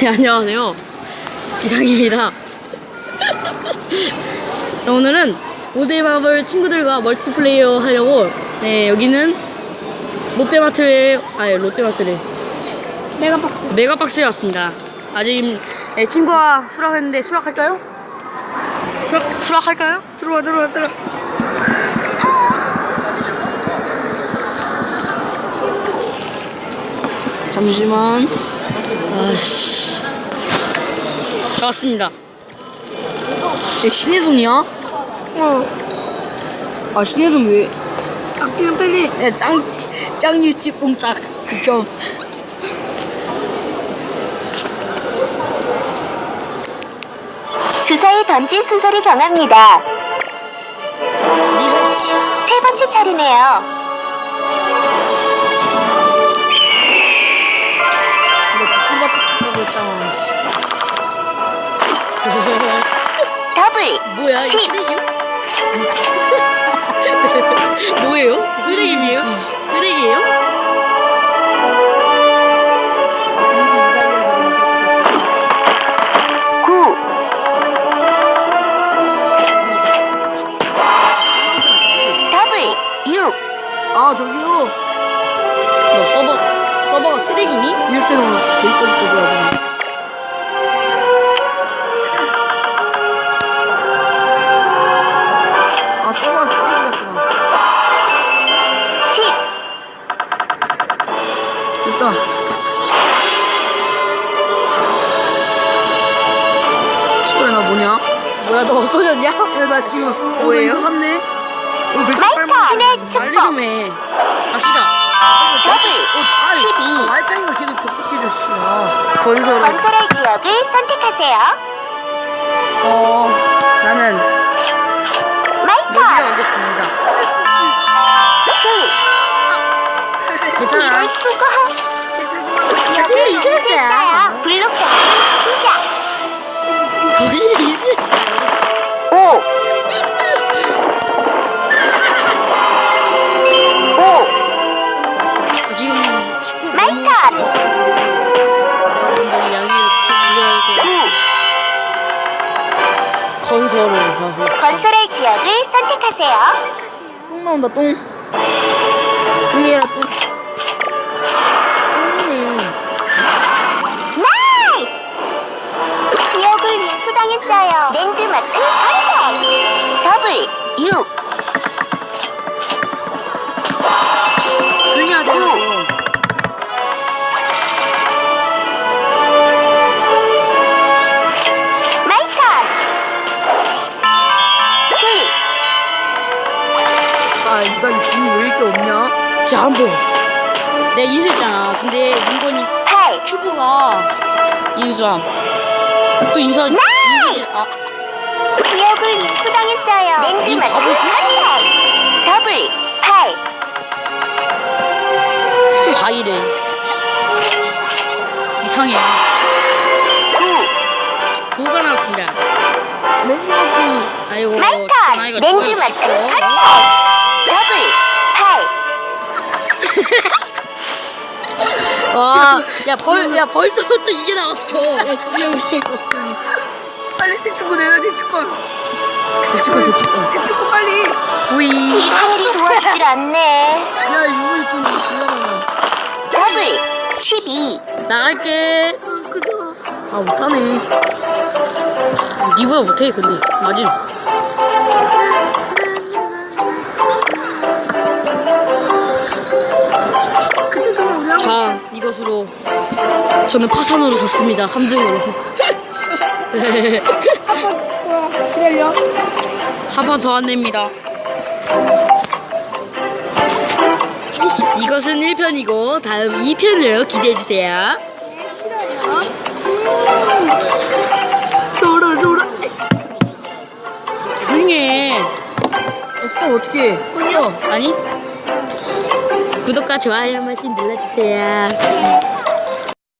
네, 안녕하세요. 이상입니다. 자, 오늘은 롯데마블 친구들과 멀티플레이어 하려고 네, 여기는 롯데마트에 아니 롯데마트래 메가박스. 메가박스에 왔습니다. 아직 네, 친구가 수락했는데 수락할까요? 수락 수락할까요? 들어와 들어와 들어와. 잠시만. 아씨. 다 왔습니다. 내 신의 손이야? 어. 아 신의 손 왜? 악기는 빨리. 야, 짱, 짱 유치 뽕짝. 극혐. 주사위 던질 순서를 정합니다. 니세 번째 차례네요. 했잖아. 씨. 더블. 뭐야 이 십. 쓰레기요? 뭐예요? 쓰레기예요? 쓰레기예요? 구. 더블. 육. 아 저기요. 너 서버 서버가 쓰레기니? 이럴 때는 뭐야 너 없어졌냐? 야 나 지금 뭐예요? 샀네. 어. 신의 빨리 축복. 갑시다. 더블. 십이. 와이파이가 계속 접속해줘 씨. 건설. 건설할 지역을 선택하세요. 어 나는 여기가 마이카. 하겠습니다. 칠. 괜찮아. 이럴 수가. 건설을 하고. 건설할 지역을 선택하세요. 똥 나온다 똥. 똥이라 똥. 똥이네. 나이스! 지역을 인수당했어요. 랜드마크 건설. 더블 6. 아 이거 돈이 왜 이렇게 없냐? 잠보. 내가 인수했잖아. 근데 문건이 8. 큐브가 인수함. 또 인수 인수 아 지역을 인수당했어요. 님? 건설. 더블 8. 과일에 이상해. 9. 구가 나왔습니다. 랜드마크. 아이고 마이카. 전 아이가 좋아요 랜드마크 싶어. 건설. 더블 8. 와, 야, 벌, 야, 벌써부터 이게 나왔어. 야, 지영이 빨리 대축구 내가 대축구. 대치권, 대치권. 대축구 빨리. 구이. 이탈이 도와주질 않네. 야, 이거 좀 불안하다. 더블 12. 나갈게. 아, 못하네. 니보다 못해, 근데. 맞지? 것으로 저는 파산으로 졌습니다. 3등으로. 번 기다려. 한번더 안 냅니다. 이것은 1편이고 다음 2편을 기대해주세요. 저라 저라. 조용히 해. 스톱 어떻게? 해? 아니? 구독과 좋아요 한 번씩 눌러주세요.